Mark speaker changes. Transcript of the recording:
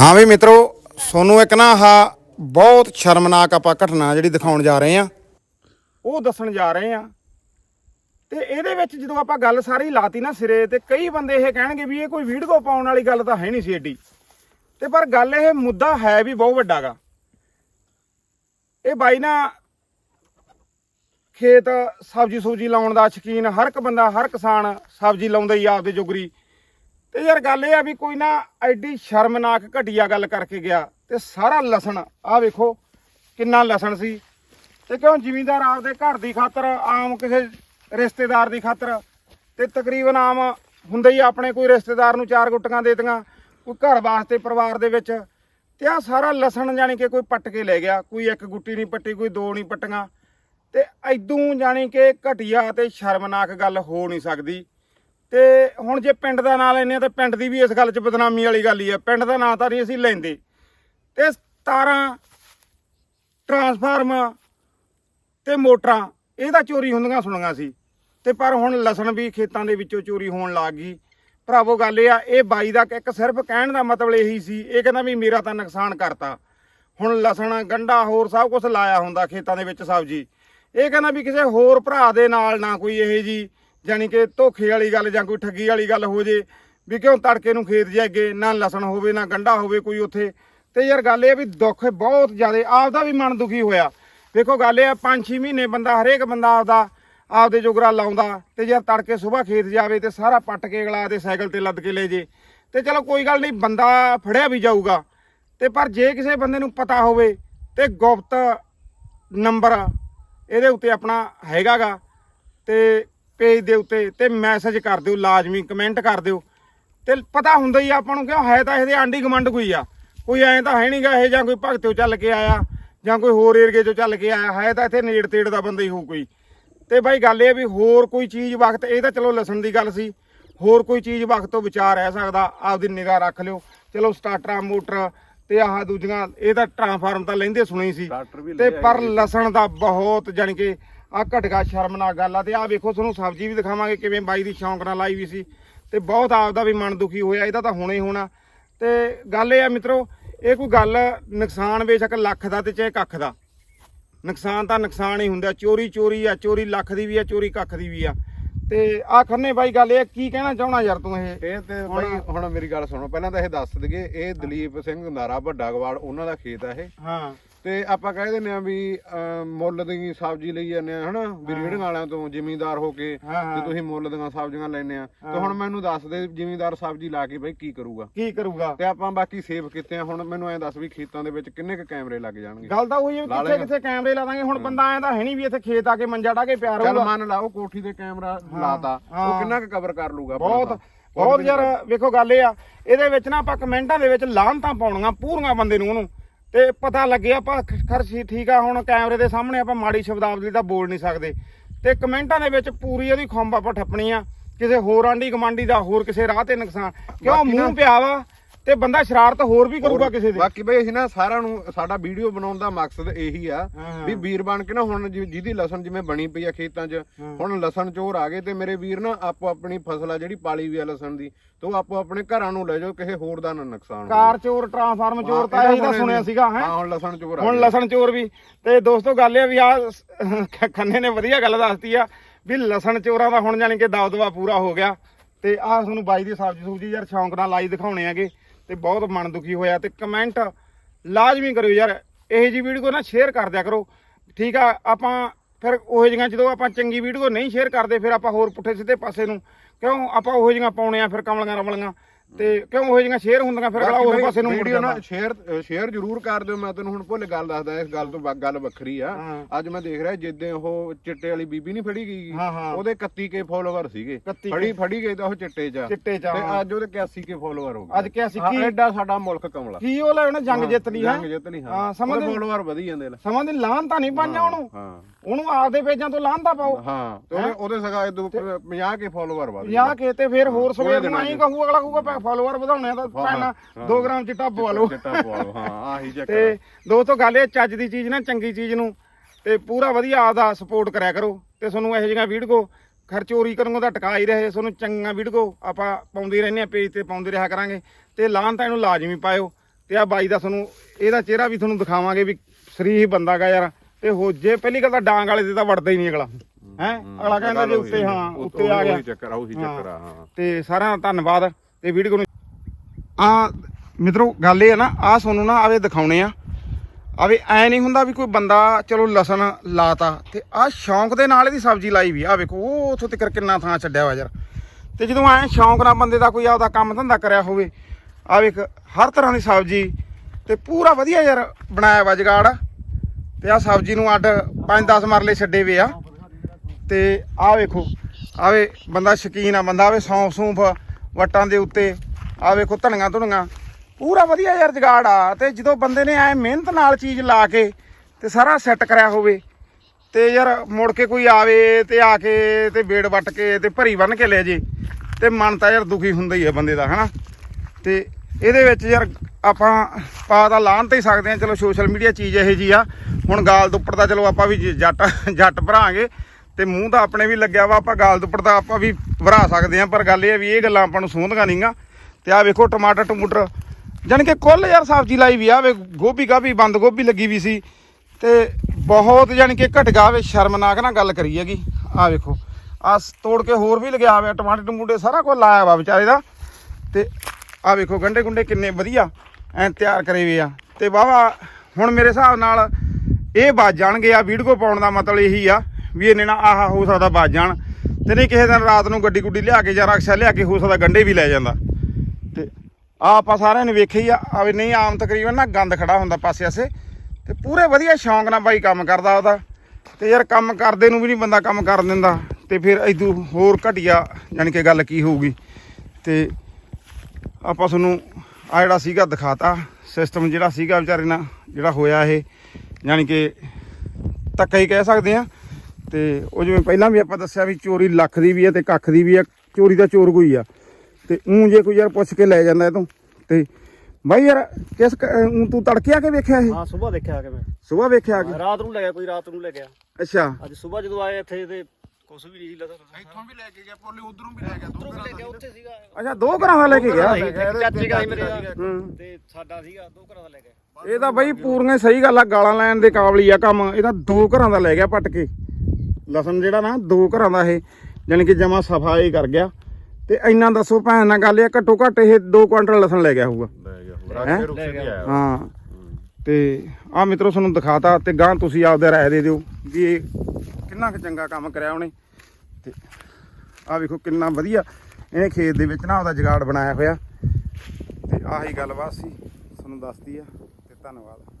Speaker 1: ਹਾਂ ਵੀ ਮਿੱਤਰੋ ਤੁਹਾਨੂੰ ਇੱਕ ਨਾ ਆਹ ਬਹੁਤ ਸ਼ਰਮਨਾਕ ਆਪਾਂ ਘਟਨਾ ਜਿਹੜੀ ਦਿਖਾਉਣ ਜਾ ਰਹੇ ਆ ਉਹ ਦੱਸਣ ਜਾ ਰਹੇ ਆ ਤੇ ਇਹਦੇ ਵਿੱਚ ਜਦੋਂ ਆਪਾਂ ਗੱਲ ਸਾਰੀ ਲਾਤੀ ਨਾ ਸਿਰੇ ਤੇ, ਕਈ ਬੰਦੇ ਇਹ ਕਹਿਣਗੇ ਵੀ ਇਹ ਕੋਈ ਵੀਡੀਓ ਪਾਉਣ ਵਾਲੀ ਗੱਲ ਤਾਂ ਹੈ ਨਹੀਂ ਸੀ ਏਡੀ। ਤੇ ਪਰ ਗੱਲ ਇਹ ਮੁੱਦਾ ਹੈ ਵੀ ਬਹੁਤ ਵੱਡਾ ਗਾ ਇਹ ਬਾਈ ਨਾ ਖੇਤ ਸਬਜ਼ੀ ਸੂਜੀ ਲਾਉਣ ਦਾ ਸ਼ਕੀਨ, ਹਰ ਇੱਕ ਬੰਦਾ, ਹਰ ਕਿਸਾਨ ਸਬਜ਼ੀ ਲਾਉਂਦਾ ਹੀ ਆ ਆਪਦੇ ਜੁਗਰੀ। ਤੇ ਯਾਰ ਗੱਲ ਇਹ ਆ ਵੀ ਕੋਈ ਨਾ ਐਡੀ ਸ਼ਰਮਨਾਕ ਘਟੀਆ ਗੱਲ ਕਰਕੇ ਗਿਆ ਤੇ ਸਾਰਾ ਲਸਣ ਆ ਵੇਖੋ ਕਿੰਨਾ ਲਸਣ ਸੀ। ਤੇ ਕਿਉਂ ਜ਼ਿਮੀਂਦਾਰ ਆਪਦੇ ਘਰ ਦੀ ਖਾਤਰ, ਆਮ ਕਿਸੇ ਰਿਸ਼ਤੇਦਾਰ ਦੀ ਖਾਤਰ, ਤੇ ਤਕਰੀਬਨ ਆਮ ਹੁੰਦਾ ਹੀ ਆਪਣੇ ਕੋਈ ਰਿਸ਼ਤੇਦਾਰ ਨੂੰ ਚਾਰ ਗੁੱਟੀਆਂ ਦੇ ਦਿੱਤੀਆਂ, ਕੋਈ ਘਰ ਵਾਸਤੇ, ਪਰਿਵਾਰ ਦੇ ਵਿੱਚ, ਤੇ ਆ ਸਾਰਾ ਲਸਣ ਜਾਣੀ ਕਿ ਕੋਈ ਪੱਟ ਕੇ ਲੈ ਗਿਆ, ਕੋਈ ਇੱਕ ਗੁੱਟੀ ਨਹੀਂ ਪੱਟੀ, ਕੋਈ ਦੋ ਨਹੀਂ ਪੱਟੀਆਂ, ਤੇ ਐਦੂ ਜਾਣੀ ਕਿ ਘਟੀਆ ਤੇ ਸ਼ਰਮਨਾਕ ਗੱਲ ਹੋ ਨਹੀਂ ਸਕਦੀ। ਤੇ ਹੁਣ ਜੇ ਪਿੰਡ ਦਾ ਨਾਂ ਲੈਨੇ ਆ ਤਾਂ ਪਿੰਡ ਦੀ ਵੀ ਇਸ ਗੱਲ 'ਚ ਬਦਨਾਮੀ ਵਾਲੀ ਗੱਲ ਹੀ ਆ। ਪਿੰਡ ਦਾ ਨਾਂ ਤਾਂ ਨਹੀਂ ਅਸੀਂ ਲੈਂਦੇ। ਤੇ ਤਾਰਾਂ ਟਰਾਂਸਫਾਰਮ ਤੇ ਮੋਟਰਾਂ, ਇਹ ਤਾਂ ਚੋਰੀ ਹੁੰਦੀਆਂ ਸੁਣੀਆਂ ਸੀ। ਤੇ ਪਰ ਹੁਣ ਲਸਣ ਵੀ ਖੇਤਾਂ ਦੇ ਵਿੱਚੋਂ ਚੋਰੀ ਹੋਣ ਲੱਗ ਗਈ। ਭਰਾਵੋ, ਗੱਲ ਇਹ ਆ, ਇਹ ਬਾਈ ਦਾ ਇੱਕ ਸਿਰਫ ਕਹਿਣ ਦਾ ਮਤਲਬ ਇਹੀ ਸੀ, ਇਹ ਕਹਿੰਦਾ ਵੀ ਮੇਰਾ ਤਾਂ ਨੁਕਸਾਨ ਕਰਤਾ। ਹੁਣ ਲਸਣ ਗੰਡਾ ਹੋਰ ਸਭ ਕੁਝ ਲਾਇਆ ਹੁੰਦਾ ਖੇਤਾਂ ਦੇ ਵਿੱਚ ਸਬਜ਼ੀ। ਇਹ ਕਹਿੰਦਾ ਵੀ ਕਿਸੇ ਹੋਰ ਭਰਾ ਦੇ ਨਾਲ ਨਾ ਕੋਈ ਇਹ ਜੀ ਜਾਨੀ ਕਿ ਧੋਖੇ ਵਾਲੀ ਗੱਲ ਜਾਂ ਕੋਈ ਠੱਗੀ ਵਾਲੀ ਗੱਲ ਹੋ ਜੇ, ਵੀ ਕਿਉਂ ਤੜਕੇ ਨੂੰ ਖੇਤ ਜਾਗੇ ਨਾ ਲਸਣ ਹੋਵੇ, ਨਾ ਗੰਡਾ ਹੋਵੇ ਕੋਈ ਉੱਥੇ। ਤੇ ਯਾਰ ਗੱਲ ਇਹ ਵੀ ਦੁੱਖ ਬਹੁਤ ਜ਼ਿਆਦਾ, ਆਪਦਾ ਵੀ ਮਨ ਦੁਖੀ ਹੋਇਆ। ਦੇਖੋ ਗੱਲ ਇਹ ਆ 5-6 ਮਹੀਨੇ ਬੰਦਾ, ਹਰੇਕ ਬੰਦਾ ਆਪਦਾ, ਆਪਦੇ ਜੋਗਰਾ ਲਾਉਂਦਾ, ਤੇ ਯਾਰ ਤੜਕੇ ਸਵੇਰ ਖੇਤ ਜਾਵੇ ਤੇ ਸਾਰਾ ਪੱਟ ਕੇ ਅਗਲਾ ਦੇ ਸਾਈਕਲ ਤੇ ਲੱਦ ਕੇ ਲੈ ਜੇ। ਤੇ ਚਲੋ ਕੋਈ ਗੱਲ ਨਹੀਂ, ਬੰਦਾ ਫੜਿਆ ਵੀ ਜਾਊਗਾ। ਤੇ ਪਰ ਜੇ ਕਿਸੇ ਬੰਦੇ ਨੂੰ ਪਤਾ ਹੋਵੇ, ਤੇ ਗੁਪਤ ਨੰਬਰ ਇਹਦੇ ਉੱਤੇ ਆਪਣਾ ਹੈਗਾਗਾ। ਤੇ ਪੇਜ ਦੇ ਉੱਤੇ ਤੇ ਮੈਸੇਜ ਕਰ ਦਿਓ ਲਾਜ਼ਮੀ ਕਮੈਂਟ ਕਰ ਦਿਓ। ਤੇ ਪਤਾ ਹੁੰਦਾ ਹੀ ਆਪਾਂ ਨੂੰ ਕਿਉਂ ਹੈ ਤਾਂ ਇਹਦੇ ਆਂਢੀ ਗਮੰਡ ਕੋਈ ਆ। ਕੋਈ ਐਂ ਤਾਂ ਹੈ ਨਹੀਂਗਾ ਇਹ ਜਾਂ ਕੋਈ ਭਗਤੋਂ ਚੱਲ ਕੇ ਆਇਆ ਜਾਂ ਕੋਈ ਹੋਰ ਏਰੀਏ ਚੋਂ ਚੱਲ ਕੇ ਆਇਆ ਹੈ ਤਾਂ ਇੱਥੇ ਨੇੜ ਤੇੜ ਦਾ ਬੰਦਾ ਹੀ ਹੋਊ ਕੋਈ। ਤੇ ਬਾਈ ਗੱਲ ਇਹ ਵੀ ਹੋਰ ਕੋਈ ਚੀਜ਼ ਵਕਤ ਇਹ ਤਾਂ ਚਲੋ ਲਸਣ ਦੀ ਗੱਲ ਸੀ ਹੋਰ ਕੋਈ ਚੀਜ਼ ਵਕਤ ਤੋਂ ਵਿਚਾਰ ਰਹਿ ਸਕਦਾ ਆਪਦੀ ਨਿਗਾਹ ਰੱਖ ਲਿਓ। ਚਲੋ ਸਟਾਰਟਰਾਂ ਮੋਟਰ ਤੇ ਆਹ ਦੂਜੀਆਂ ਇਹ ਤਾਂ ਟਰਾਂਸਫਾਰਮ ਤਾਂ ਲੈਂਦੇ ਸੁਣੇ ਹੀ ਸੀ। ਤੇ ਪਰ ਲਸਣ ਦਾ ਬਹੁਤ ਜਾਣੀ ਕਿ ਆ ਘਟਗਾ ਸ਼ਰਮਨਾਕ ਗੱਲ ਆ ਤੇ ਆ ਵੇਖੋ ਤੁਹਾਨੂੰ ਸਬਜ਼ੀ ਵੀ ਦਿਖਾਵਾਂਗੇ ਕਿਵੇਂ ਬਾਈ ਦੀ ਸ਼ੌਂਕ ਨਾਲ ਲਾਈ ਵੀ ਸੀ। ਤੇ ਬਹੁਤ ਆਪਦਾ ਵੀ ਮਨ ਦੁਖੀ ਹੋਇਆ ਇਹਦਾ ਤਾਂ ਹੋਣਾ ਹੀ ਹੋਣਾ। ਤੇ ਗੱਲ ਇਹ ਆ ਮਿੱਤਰੋ ਇਹ ਕੋਈ ਗੱਲ ਨੁਕਸਾਨ ਬੇਸ਼ੱਕ ਲੱਖ ਦਾ ਤੇ ਚਾਹੇ ਕੱਖ ਦਾ। ਨੁਕਸਾਨ ਤਾਂ ਨੁਕਸਾਨ ਹੀ ਹੁੰਦਾ ਚੋਰੀ ਚੋਰੀ ਆ ਚੋਰੀ ਲੱਖ ਦੀ ਵੀ ਆ ਚੋਰੀ ਕੱਖ ਦੀ ਵੀ ਆ। ਤੇ ਆ ਖੰਨੇ ਬਾਈ ਗੱਲ ਇਹ ਕੀ ਕਹਿਣਾ ਚਾਹਣਾ ਯਾਰ ਤੂੰ ਇਹ?
Speaker 2: ਇਹ ਤੇ ਬਾਈ ਹੁਣ ਮੇਰੀ ਗੱਲ ਸੁਣੋ ਪਹਿਲਾਂ ਤਾਂ ਇਹ ਦੱਸ ਦਈਏ ਇਹ ਦਲੀਪ ਸਿੰਘ ਨਾਰਾ ਵੱਡਾ ਗਵਾੜ ਉਹਨਾਂ ਦਾ ਖੇਤ ਆ ਇਹ।
Speaker 1: ਹਾਂ।
Speaker 2: ਤੇ ਆਪਾਂ ਕਹਿ ਦਿੰਦੇ ਆ ਵੀ ਅਮ, ਮੁੱਲ ਦੀ ਸਬਜ਼ੀ ਲਈ ਜਾਂਦੇ ਆ ਹਨਾ? ਵੀ ਰੇੜੀਆਂ ਵਾਲਿਆਂ ਤੋਂ ਜ਼ਿਮੀਂਦਾਰ ਹੋ ਕੇ
Speaker 1: ਹਾਂ, ਹਾਂ।
Speaker 2: ਤੇ ਤੁਸੀਂ ਮੁੱਲ ਦੀਆਂ ਸਬਜ਼ੀਆਂ ਲੈਣੇ ਆ ਤੇ ਹੁਣ ਮੈਨੂੰ ਦੱਸ ਦੇ ਜ਼ਿਮੀਂਦਾਰ ਸਬਜ਼ੀ ਲਾ ਕੇ ਬਈ ਕੀ ਕਰੂਗਾ?
Speaker 1: ਕੀ ਕਰੂਗਾ?
Speaker 2: ਤੇ ਆਪਾਂ ਬਾਕੀ ਸੇਵ ਕੀਤੇ ਆ ਹੁਣ ਮੈਨੂੰ ਐਂ ਦੱਸ ਵੀ ਖੇਤਾਂ ਦੇ ਵਿੱਚ ਕਿੰਨੇ ਕ ਕੈਮਰੇ ਲੱਗ ਜਾਣਗੇ?
Speaker 1: ਗੱਲ ਤਾਂ ਉਹੀ ਹੈ ਵੀ
Speaker 2: ਲਾ
Speaker 1: ਕਿੱਥੇ। ਕਿੱਥੇ ਕੈਮਰੇ ਲਾ ਦਾਂਗੇ। ਹੁਣ ਬੰਦਾ ਐਂ ਤਾਂ ਹੈ ਨਹੀਂ ਵੀ ਇੱਥੇ ਖੇਤ ਆ ਕੇ ਮੰਜਾ ਢਾ ਕੇ ਪਿਆ
Speaker 2: ਚੱਲ
Speaker 1: ਰਹੂਗਾ।
Speaker 2: ਮੰਨ ਲਾ ਉਹ ਕੋਠੀ ਤੇ ਕੈਮਰਾ ਲਾਤਾ
Speaker 1: ਹਾਂ।
Speaker 2: ਉਹ ਕਿੰਨਾ ਕ ਕਵਰ ਕਰ ਲੂਗਾ ਆਪਣਾ
Speaker 1: ਬਹੁਤ
Speaker 2: ਤਾਂ?
Speaker 1: ਬਹੁਤ ਯਾਰ ਵੇਖੋ ਗੱਲ ਇਹ ਆ। ਇਹਦੇ ਵਿੱਚ ਨਾ ਆਪਾਂ ਕਮੈਂਟਾਂ ਦੇ ਵਿੱਚ ਲਾਹਨਤਾਂ ਪਾਉਣੀਆਂ ਪੂਰੀਆਂ ਬੰਦੇ ਨੂੰ ਉਹਨੂੰ। ਤੇ ਪਤਾ ਲੱਗੇ ਆਪਾਂ ਖਰ ਸੀ ਠੀਕ ਆ ਹੁਣ ਕੈਮਰੇ ਦੇ ਸਾਹਮਣੇ ਆਪਾਂ ਮਾੜੀ ਸ਼ਬਦਾਵਲੀ ਤਾਂ ਬੋਲ ਨਹੀਂ ਸਕਦੇ। ਤੇ ਕਮੈਂਟਾਂ ਦੇ ਵਿੱਚ ਪੂਰੀ ਉਹਦੀ ਖੰਭ ਆਪਾਂ ਠੱਪਣੀ ਆ। ਕਿਸੇ ਹੋਰ ਆਂਢੀ ਗਮਾਂਡੀ ਦਾ ਹੋਰ ਕਿਸੇ ਰਾਹ ਤੇ ਨੁਕਸਾਨ। ਕਿਉਂ ਮੂੰਹ ਪਿਆ ਵਾ? ਤੇ ਬੰਦਾ ਸ਼ਰਾਰਤ ਹੋਰ ਵੀ ਕਰੂਗਾ ਕਿਸੇ ਦੇ
Speaker 2: ਬਾਕੀ ਬਈ ਅਸੀਂ ਨਾ ਸਾਰਿਆਂ ਨੂੰ ਸਾਡਾ ਵੀਡੀਓ ਬਣਾਉਣ ਦਾ ਮਕਸਦ ਇਹੀ ਆ। ਵੀ ਵੀਰ ਬਣ ਕੇ ਨਾ ਹੁਣ ਜਿ- ਜਿਹਦੀ ਲਸਣ ਜਿਵੇਂ ਬਣੀ ਪਈ ਆ ਖੇਤਾਂ 'ਚ ਹੁਣ ਲਸਣ ਚੋਰ ਆ ਗਏ ਤੇ ਮੇਰੇ ਵੀਰ ਨਾ ਆਪੋ ਆਪਣੀ ਫਸਲ ਆ ਜਿਹੜੀ ਪਾਲੀ ਵੀ ਆ ਲਸਣ ਦੀ ਤੇ ਉਹ ਆਪੋ ਆਪਣੇ ਘਰਾਂ ਨੂੰ ਲੈ ਜਾਓ ਕਿਸੇ ਹੋਰ ਦਾ ਨਾ ਨੁਕਸਾਨ ਹੋਵੇ।
Speaker 1: ਕਾਰ ਚੋਰ ਟਰਾਂਸਫਾਰਮ ਚੋਰ ਤਾਂ ਇਹੀ ਤਾਂ ਸੁਣਿਆ ਸੀਗਾ ਹੈ
Speaker 2: ਹਾਂ ਹੁਣ ਲਸਣ ਚੋਰ ਆ
Speaker 1: ਹੁਣ
Speaker 2: ਗਏ।
Speaker 1: ਲਸਣ ਚੋਰ ਵੀ ਤੇ ਦੋਸਤੋ ਗੱਲ ਇਹ ਆ ਵੀ ਆ ਖੰਨੇ ਨੇ ਵਧੀਆ ਗੱਲ ਦੱਸਤੀ ਆ ਵੀ ਲਸਣ ਚੋਰਾਂ ਦਾ ਹੁਣ ਜਾਣੀ ਕਿ ਦਬਦਬਾ ਪੂਰਾ ਹੋ ਗਿਆ ਤੇ ਆ ਤੁਹਾਨੂੰ ਬਾਈ ਦੀ ਸਬਜ਼ੀ ਸੂਜੀ ਯਾਰ ਸ਼ੌਂਕ ਨਾਲ ਲਾਈ ਦਿਖਾਉਣੇ ਆਗੇ ਤੇ ਬਹੁਤ ਮਨ ਦੁਖੀ ਹੋਇਆ ਤੇ ਕਮੈਂਟ ਲਾਜ਼ਮੀ ਕਰਿਓ ਯਾਰ, ਇਹ ਜੀ ਵੀਡੀਓ ਨਾ ਸ਼ੇਅਰ ਕਰ ਦਿਆ ਕਰੋ। ਠੀਕ ਆ, ਆਪਾਂ ਫਿਰ ਉਹ ਜਿਹੀਆਂ ਜਦੋਂ ਆਪਾਂ ਚੰਗੀ ਵੀਡੀਓ ਨਹੀਂ ਸ਼ੇਅਰ ਕਰਦੇ, ਫਿਰ ਆਪਾਂ ਹੋਰ ਪੁੱਠੇ ਸਿੱਧੇ ਪਾਸੇ ਨੂੰ ਕਿਉਂ ਆਪਾਂ ਉਹੋ ਜਿਹੀਆਂ ਪਾਉਣੇ ਆ ਫਿਰ ਕਮਲੀਆਂ ਰਮਲੀਆਂ। ਤੇ ਕਿਉਂ ਉਹੋ ਜਿਹੀਆਂ ਸ਼ੇਅਰ ਹੁੰਦੀਆਂ? ਫਿਰ ਅਗਲਾ ਉਹੋ ਪਾਸੇ ਨੂੰ ਮੁੜ
Speaker 2: ਵੀਡੀਓ ਨਾ
Speaker 1: ਜਾਂਦਾ।
Speaker 2: ਸ਼ੇਅਰ ਸ਼ੇਅਰ ਜ਼ਰੂਰ ਕਰ ਦਿਓ ਮੈਂ ਤੈਨੂੰ ਹੁਣ ਭੁੱਲ ਗੱਲ ਦੱਸਦਾ ਇਸ ਗੱਲ ਤੋਂ ਗੱਲ ਵੱਖਰੀ ਆ।
Speaker 1: ਹਾਂ।
Speaker 2: ਅੱਜ ਮੈਂ ਦੇਖ ਰਿਹਾ ਜਿੱਦਾਂ ਉਹ ਚਿੱਟੇ ਵਾਲੀ ਬੀਬੀ ਨਹੀਂ ਫੜੀ ਗਈ?
Speaker 1: ਹਾਂ, ਹਾਂ।
Speaker 2: ਉਹਦੇ 31 ਕੇ ਫੋਲੋਵਰ ਸੀਗੇ।
Speaker 1: 31K
Speaker 2: ਫੜੀ ਫੜੀ ਗਈ ਤਾਂ ਉਹ ਚਿੱਟੇ 'ਚ ਆ।
Speaker 1: ਚਿੱਟੇ 'ਚ
Speaker 2: ਤੇ। ਅੱਜ ਉਹਦੇ 81 ਕੇ ਫੋਲੋਵਰ ਹੋ ਗਏ।
Speaker 1: ਅੱਜ 81
Speaker 2: ਹਾਂ,
Speaker 1: ਕੀ-
Speaker 2: ਐਡਾ ਸਾਡਾ ਮੁਲਕ ਕਮਲਾ।
Speaker 1: ਕੀ ਉਹ ਲੈ ਉਹਨੇ ਜੰਗ ਜਿੱਤ ਲਈ ਹੈ?
Speaker 2: ਜੰਗ ਜਿੱਤ ਲਈ
Speaker 1: ਹਾਂ,
Speaker 2: ਹਾਂ
Speaker 1: ਸਮਝ
Speaker 2: ਫੋਲੋਵਰ ਵਧੀ ਜਾਂਦੇ ਲੈ
Speaker 1: ਸਮਾਂ ਦੀ ਲਾਹਨ ਤਾਂ ਨਹੀਂ ਪਾਈਆਂ ਉਹਨੂੰ।
Speaker 2: ਹਾਂ।
Speaker 1: ਉਹਨੂੰ ਆਪਦੇ ਪੇਜਾਂ ਤੋਂ ਤਾਂ ਪਾਓ
Speaker 2: ਹਾਂ ਤੇ ਉਹਦੇ ਉਹਦੇ ਸਗਾ ਇਹ 50 ਕੇ ਫੋਲੋਵਰ ਵਧ ਗਏ।
Speaker 1: ਯਾ ਕੇ ਤੇ ਫਿਰ ਹੋਰ ਸਵੇਰ ਨੂੰ ਆਈ। ਕਹੂ ਅਗਲਾ ਕਹੂਗਾ ਫਾਲੋਅਰ ਵਧਾਉਣੇ ਤਾਂ ਪੈਣਾ 2 ਗ੍ਰਾਮ ਚਿੱਟਾ ਪਵਾ ਲਓ
Speaker 2: ਚਿੱਟਾ ਪਵਾ ਲਓ ਹਾਂ ਆਹੀ ਚੱਕਰ
Speaker 1: ਤੇ। ਦੋਸਤੋ ਗੱਲ ਇਹ ਚੱਜ ਦੀ ਚੀਜ਼ ਨਾ ਚੰਗੀ ਚੀਜ਼ ਨੂੰ ਤੇ ਪੂਰਾ ਵਧੀਆ ਆਪਦਾ ਸਪੋਰਟ ਕਰਿਆ ਕਰੋ ਤੇ ਤੁਹਾਨੂੰ ਇਹੋ ਜਿਹੀਆਂ ਵੀਡੀਓ ਖਰ ਚੋਰੀ ਕਰੂੰਗਾ ਤਾਂ ਟਕਾ ਹੀ ਰਹੇ ਤੁਹਾਨੂੰ ਚੰਗਾ ਵੀਡੀਓ ਆਪਾਂ ਪਾਉਂਦੇ ਰਹਿੰਦੇ ਆ ਪੇਜ ਤੇ ਪਾਉਂਦੇ ਰਿਹਾ ਕਰਾਂਗੇ ਤੇ ਲਾਨ ਤਾਂ ਇਹਨੂੰ ਲਾਜ਼ਮੀ ਪਾਇਓ ਤੇ ਆ ਬਾਈ ਦਾ ਤੁਹਾਨੂੰ ਇਹਦਾ ਚਿਹਰਾ ਵੀ ਤੁਹਾਨੂੰ ਦਿਖਾਵਾਂਗੇ ਵੀ ਸਰੀਹ ਬੰਦਾ ਗਾ ਯਾਰ ਤੇ ਹੋ ਜੇ ਪਹਿਲੀ ਗੱਲ ਤਾਂ ਡਾਂਗ ਵਾਲੇ ਤੇ ਤਾਂ ਵੜਦਾ ਹੀ ਨਹੀਂ ਅਗਲਾ। ਹੈ ਅਗਲਾ ਕਹਿੰਦਾ ਜੇ ਉੱਤੇ ਹਾਂ ਉੱਤੇ ਆ ਗਿਆ।
Speaker 2: ਉਹੀ ਚੱਕਰ ਆ ਉਹੀ ਚੱਕਰ ਆ ਹਾਂ।
Speaker 1: ਤੇ ਸਾਰਿਆਂ ਦਾ ਧੰਨਵਾਦ ਤੇ ਵੀਡੀਓ ਨੂੰ ਆ ਮਿੱਤਰੋ ਗੱਲ ਇਹ ਹੈ ਨਾ ਆ ਤੁਹਾਨੂੰ ਨਾ ਆਵੇ ਦਿਖਾਉਣੇ ਆ। ਆਵੇ ਐ ਨਹੀਂ ਹੁੰਦਾ ਵੀ ਕੋਈ ਬੰਦਾ ਚਲੋ ਲਸਣ ਲਾਤਾ ਤੇ ਆ ਸ਼ੌਂਕ ਦੇ ਨਾਲ ਇਹਦੀ ਸਬਜ਼ੀ ਲਾਈ ਵੀ ਆ। ਵੇਖੋ ਉਹ ਉੱਥੋਂ ਤੱਕ ਕਿੰਨਾ ਥਾਂ ਛੱਡਿਆ ਵਾ ਯਾਰ। ਤੇ ਜਦੋਂ ਐ ਸ਼ੌਂਕ ਨਾਲ ਬੰਦੇ ਦਾ ਕੋਈ ਆਪਦਾ ਕੰਮ ਧੰਦਾ ਕਰਿਆ ਹੋਵੇ ਆ ਵੇਖ ਹਰ ਤਰ੍ਹਾਂ ਦੀ ਸਬਜ਼ੀ ਤੇ ਪੂਰਾ ਵਧੀਆ ਯਾਰ ਬਣਾਇਆ ਵਾ ਜਗਾੜ। ਤੇ ਆ ਸਬਜ਼ੀ ਨੂੰ ਅੱਡ 5-10 ਮਰਲੇ ਛੱਡੇ ਵੇ ਆ। ਤੇ ਆਹ ਵੇਖੋ ਆਵੇ ਬੰਦਾ ਸ਼ਕੀਨ ਆ, ਬੰਦਾ ਆਵੇ ਸੌਂਫ ਸੂਫ ਵਟਾਂ ਦੇ ਉੱਤੇ ਆ ਵੇਖੋ ਧਣੀਆਂ ਧੁਣੀਆਂ ਪੂਰਾ ਵਧੀਆ ਯਾਰ ਜਗਾੜ ਆ ਤੇ ਜਦੋਂ ਬੰਦੇ ਨੇ ਐ ਮਿਹਨਤ ਨਾਲ ਚੀਜ਼ ਲਾ ਕੇ ਤੇ ਸਾਰਾ ਸੈੱਟ ਕਰਿਆ ਹੋਵੇ ਤੇ ਯਾਰ ਮੁੜ ਕੇ ਕੋਈ ਆਵੇ ਤੇ ਆ ਕੇ ਤੇ ਬੇੜ ਵੱਟ ਕੇ ਤੇ ਭਰੀ ਬੰਨ ਕੇ ਲੈ ਜੇ ਤੇ ਮਨ ਤਾਂ ਯਾਰ ਦੁਖੀ ਹੁੰਦਾ ਹੀ ਆ ਬੰਦੇ ਦਾ, ਹਨਾ? ਤੇ ਇਹਦੇ ਵਿੱਚ ਯਾਰ ਆਪਾਂ ਪਾ ਤਾਂ ਲਾਣ ਤੇ ਹੀ ਸਕਦੇ ਆ ਚਲੋ ਸੋਸ਼ਲ ਮੀਡੀਆ ਚੀਜ਼ ਇਹੋ ਜੀ ਆ। ਹੁਣ ਗਾਲ ਦੁੱਪੜ ਦਾ ਚਲੋ ਆਪਾਂ ਵੀ ਜ- ਜੱਟ ਜੱਟ ਭਰਾਂਗੇ। ਤੇ ਮੂੰਹ ਤਾਂ ਆਪਣੇ ਵੀ ਲੱਗਿਆ ਵਾ, ਆਪਾਂ ਗਾਲ ਦੁੱਪੜ ਦਾ ਆਪਾਂ ਵੀ ਭਰਾ ਸਕਦੇ ਆ ਪਰ ਗੱਲ ਇਹ ਆ ਵੀ ਇਹ ਗੱਲਾਂ ਆਪਾਂ ਨੂੰ ਸੂੰਹਦੀਆਂ ਨਹੀਂਗਾ ਤੇ ਆ ਵੇਖੋ ਟਮਾਟਰ ਟਮੂਟਰ। ਜਾਣੀ ਕਿ ਕੁੱਲ ਯਾਰ ਸਬਜ਼ੀ ਲਾਈ ਵੀ ਆ, ਵੇ ਗੋਭੀ ਗਾਭੀ ਬੰਦ ਗੋਭੀ ਲੱਗੀ ਵੀ ਸੀ। ਤੇ ਬਹੁਤ ਜਾਣੀ ਕਿ ਘਟਗਾ ਵੇ, ਸ਼ਰਮਨਾਕ ਨਾ ਗੱਲ ਕਰੀ ਹੈਗੀ। ਆ ਵੇਖੋ। ਆ ਤੋੜ ਕੇ ਹੋਰ ਵੀ ਲਗਿਆ ਹੋਇਆ, ਟਮਾਟਰ ਟਮੂਟੇ ਸਾਰਾ ਕੁਝ ਲਾਇਆ ਵਾ ਵਿਚਾਰੇ ਦਾ। ਤੇ ਆ ਵੇਖੋ ਗੰਡੇ ਗੁੰਡੇ ਕਿੰਨੇ ਵਧੀਆ ਐ ਤਿਆਰ ਕਰੇ ਵੇ ਆ। ਤੇ ਵਾਵਾ ਹੁਣ ਮੇਰੇ ਹਿਸਾਬ ਨਾਲ ਇਹ ਵੱਜ ਜਾਣਗੇ ਆ, ਵੀਡੀਓ ਪਾਉਣ ਦਾ ਮਤਲਬ ਇਹੀ ਆ ਵੀ ਇਹਨੇ ਨਾ ਆਹ ਹੋ ਸਕਦਾ ਵੱਜ ਜਾਣ। ਤੇ ਨਹੀਂ ਕਿਸੇ ਦਿਨ ਰਾਤ ਨੂੰ ਗੱਡੀ ਗੁੱਡੀ ਲਿਆ ਕੇ ਜਾਂ ਰਕਸ਼ਾ ਲਿਆ ਕੇ ਹੋ ਸਕਦਾ ਗੰਡੇ ਵੀ ਲੈ ਜਾਂਦਾ। ਤੇ ਆ ਆਪਾਂ ਸਾਰਿਆਂ ਨੇ ਵੇਖਿਆ ਹੀ ਆ ਆ ਨਹੀਂ, ਆਮ ਤਕਰੀਬਨ ਨਾ ਗੰਦ ਖੜਾ ਹੁੰਦਾ ਪਾਸੇ ਆਸੇ। ਤੇ ਪੂਰੇ ਵਧੀਆ ਸ਼ੌਂਕ ਨਾਲ ਬਾਈ ਕੰਮ ਕਰਦਾ ਉਹਦਾ। ਤੇ ਯਾਰ ਕੰਮ ਕਰਦੇ ਨੂੰ ਵੀ ਨਹੀਂ ਬੰਦਾ ਕੰਮ ਕਰ ਦਿੰਦਾ। ਤੇ ਫਿਰ ਇਦੂ ਹੋਰ ਘਟੀਆ ਯਾਨੀ ਕਿ ਗੱਲ ਕੀ ਹੋਊਗੀ। ਤੇ ਆਪਾਂ ਤੁਹਾਨੂੰ ਆ ਜਿਹੜਾ ਸੀਗਾ ਦਿਖਾਤਾ ਸਿਸਟਮ ਜਿਹੜਾ ਸੀਗਾ ਵਿਚਾਰੇ ਨਾਲ ਜਿਹੜਾ ਹੋਇਆ ਇਹ ਯਾਨੀ ਕਿ ਧੱਕਾ ਹੀ ਕਹਿ ਸਕਦੇ ਆ ਤੇ ਉਹ ਜਿਵੇਂ ਪਹਿਲਾਂ ਵੀ ਆਪਾਂ ਦੱਸਿਆ ਵੀ ਚੋਰੀ ਲੱਖ ਦੀ ਵੀ ਹੈ ਤੇ ਕੱਖ ਦੀ ਵੀ ਹੈ ਚੋਰੀ ਦਾ ਚੋਰ ਕੋਈ ਆ। ਤੇ ਉਂ ਜੇ ਕੋਈ ਯਾਰ ਪੁੱਛ ਕੇ ਲੈ ਜਾਂਦਾ ਇਹ ਤੋਂ। ਤੇ ਬਾਈ ਯਾਰ ਕਿਸ ਊਂ ਤੂੰ ਤੜਕੇ ਆ ਕੇ ਵੇਖਿਆ ਇਹ?
Speaker 3: ਹਾਂ ਸਵੇਰ ਦੇਖਿਆ ਆ ਕੇ ਮੈਂ।
Speaker 1: ਸਵੇਰ ਵੇਖਿਆ ਆ ਕੇ?
Speaker 3: ਰਾਤ ਨੂੰ ਲੈ ਗਿਆ ਕੋਈ ਰਾਤ ਨੂੰ ਲੈ ਗਿਆ।
Speaker 1: ਅੱਛਾ।
Speaker 3: ਅੱਜ ਸਵੇਰ ਜਦੋਂ ਆਏ ਇੱਥੇ ਤੇ ਕੁਛ ਵੀ ਨਹੀਂ ਲੱਗਾ
Speaker 2: ਇੱਥੋਂ ਵੀ ਲੈ ਕੇ ਗਿਆ ਪੋਲੀ ਉਧਰੋਂ ਵੀ ਲੈ ਗਿਆ
Speaker 3: ਉਧਰੋਂ ਲੈ ਗਿਆ ਉੱਥੇ ਸੀਗਾ
Speaker 1: ਅੱਛਾ ਦੋ ਘਰਾਂ ਦਾ ਲੈ ਕੇ ਗਿਆ?
Speaker 3: ਇੱਕ ਚਾਚੇ ਦਾ ਸੀ ਮੇਰੇ ਦਾ
Speaker 1: ਹੂੰ।
Speaker 3: ਤੇ ਸਾਡਾ ਸੀਗਾ ਦੋ ਘਰਾਂ ਦਾ ਲੈ ਗਿਆ
Speaker 1: ਇਹ ਤਾਂ ਬਈ ਪੂਰੀਆਂ ਸਹੀ ਗੱਲ ਆ ਗਾਲਾਂ ਲੈਣ ਦੇ ਕਾਬਲੀ ਆ ਕੰਮ। ਇਹ ਤਾਂ ਦੋ ਘਰਾਂ ਦਾ ਲੈ ਗਿਆ ਪੱਟ ਕੇ। ਲਸਣ ਜਿਹੜਾ ਨਾ ਦੋ ਘਰਾਂ ਦਾ ਇਹ ਜਾਣੀ ਕਿ ਜਮਾ ਸਫ਼ਾਈ ਕਰ ਗਿਆ। ਤੇ ਇੰਨਾ ਦੱਸੋ ਭੈਣ ਨਾਲ ਗੱਲ ਆ ਘੱਟੋ ਘੱਟ ਇਹ 2 ਕੁਇੰਟਲ ਲਸਣ ਲੈ ਗਿਆ ਹੋਊਗਾ।
Speaker 2: ਲੈ ਗਿਆ ਆਇਆ
Speaker 1: ਹਾਂ। ਤੇ ਆ ਮਿੱਤਰੋ ਤੁਹਾਨੂੰ ਦਿਖਾਤਾ ਤੇ ਗਾਂ ਤੁਸੀਂ ਆਪਦੇ ਰਾਏ ਦੇ ਦਿਓ ਵੀ ਇਹ ਕਿੰਨਾ ਕੁ ਚੰਗਾ ਕੰਮ ਕਰਿਆ ਉਹਨੇ। ਤੇ ਆ ਵੇਖੋ ਕਿੰਨਾ ਵਧੀਆ ਇਹਨੇ ਖੇਤ ਦੇ ਵਿੱਚ ਨਾ ਉਹਦਾ ਜਗਾੜ ਬਣਾਇਆ ਹੋਇਆ। ਤੇ ਆਹੀ ਗੱਲਬਾਤ ਸੀ, ਤੁਹਾਨੂੰ ਦੱਸਦੀ ਆ, ਤੇ ਧੰਨਵਾਦ।